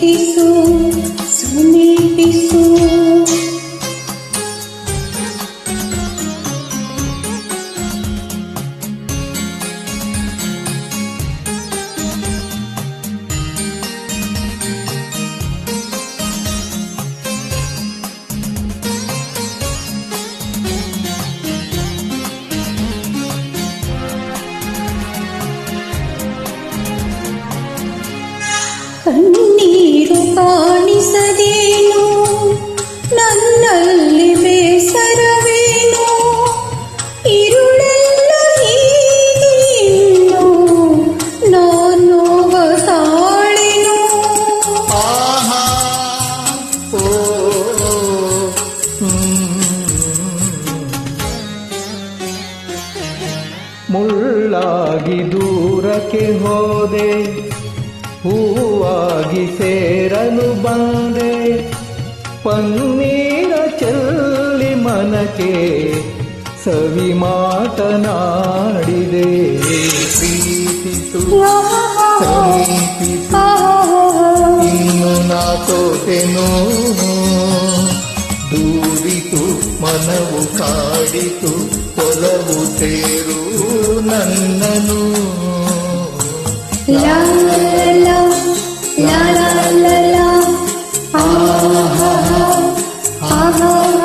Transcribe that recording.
bisu, seni bisu. ಕಾಣಿಸದೇನು? ನನ್ನಲ್ಲಿ ಬೇಸರವೇನು? ಇರುಳೆಲ್ಲ ಹೀಗೆ ನಾನು ತಾಳೆನು ಆಹಾ ಓ ಮುಳ್ಳಾಗಿ ದೂರಕ್ಕೆ ಹೋದೆ ಹೂವಾಗಿ చెరలు బందే పన్నీర చెల్లి మనకే ಸವಿ ಮಾತನಾಡಿದೆ ಪ್ರೀತಿಸು ಸಮೀಪಿಸು ಇನ್ನು ನಾತೋತೆನು ದೂರಿತು ಮನವು ಕಾಡಿತು ಕೊಲವು ತೇರು ನನ್ನನು ಲ Oh.